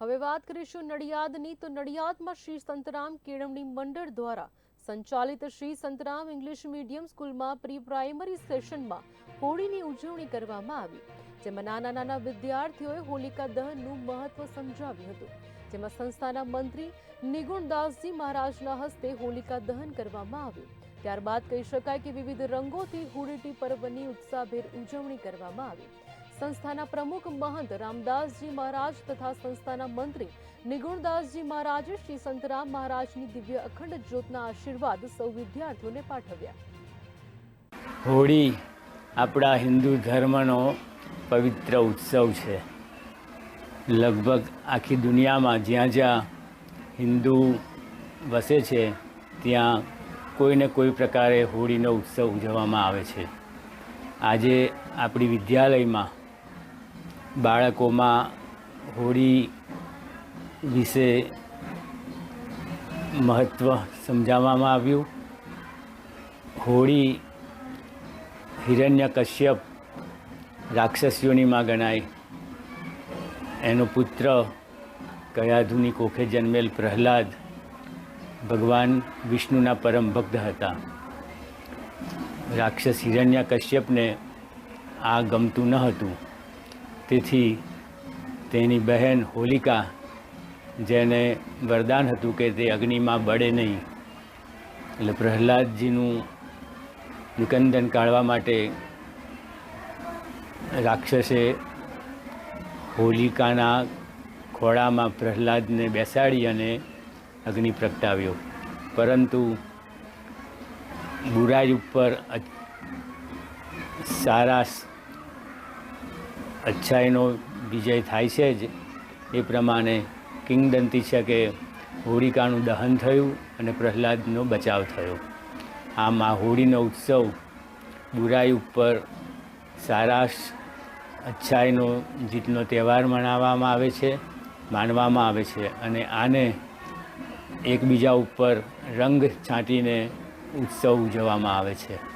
હવે વાત કરીશું નડિયાદની. તો નડિયાદમાં શ્રી સંતરામ કેળવણી મંડળ દ્વારા સંચાલિત શ્રી સંતરામ ઇંગ્લિશ મીડિયમ સ્કૂલમાં પ્રી પ્રાઇમરી સેશનમાં હોળીની ઉજવણી કરવામાં આવી, જેમાં નાના નાના વિદ્યાર્થીઓએ હોલિકા દહનનું મહત્વ સમજાવ્યું હતું. જેમાં સંસ્થાના મંત્રી નિગુણદાસજી મહારાજના હસ્તે હોલિકા દહન કરવામાં આવ્યું. ત્યારબાદ કહી શકાય કે વિવિધ રંગોથી હોળીટી પર્વની ઉત્સાહભેર ઉજવણી કરવામાં આવી. સંસ્થાના પ્રમુખ મહંત રામદાસજી મહારાજ તથા સંસ્થાના મંત્રી નિગુણદાસજી મહારાજે શ્રી સંતરામ મહારાજની દિવ્ય અખંડ જ્યોતના આશીર્વાદ સૌ વિદ્યાર્થીઓને પાઠવ્યા. હોળી આપણા હિન્દુ ધર્મનો પવિત્ર ઉત્સવ છે. લગભગ આખી દુનિયામાં જ્યાં જ્યાં હિન્દુ વસે છે, ત્યાં કોઈને કોઈ પ્રકારે હોળીનો ઉત્સવ ઉજવવામાં આવે છે. આજે આપણી વિદ્યાલયમાં બાળકોમાં હોળી વિશે મહત્ત્વ સમજાવવામાં આવ્યું. હોળી હિરણ્ય કશ્યપ રાક્ષસીઓનીમાં ગણાય. એનો પુત્ર કયાધુની કોખે જન્મેલ પ્રહલાદ ભગવાન વિષ્ણુના પરમ ભક્ત હતા. રાક્ષસ હિરણ્ય કશ્યપને આ ગમતું ન હતું. તેથી તેની બહેન હોલિકા, જેને વરદાન હતું કે તે અગ્નિમાં બળે નહીં, એટલે પ્રહલાદજીનું નિકંદન કાઢવા માટે રાક્ષસે હોલિકાના ખોળામાં પ્રહલાદને બેસાડી અને અગ્નિ પ્રગટાવ્યો. પરંતુ બુરાજ ઉપર સારા અચ્છાઈનો વિજય થાય છે જ. એ પ્રમાણે કિંગદંતી છે કે હોળિકાનું દહન થયું અને પ્રહલાદનો બચાવ થયો. આમ આ હોળીનો ઉત્સવ બુરાઈ ઉપર સારાશ અચ્છાઈનો જીતનો તહેવાર મનાવવામાં આવે છે, માનવામાં આવે છે અને આને એકબીજા ઉપર રંગ છાંટીને ઉત્સવ ઉજવવામાં આવે છે.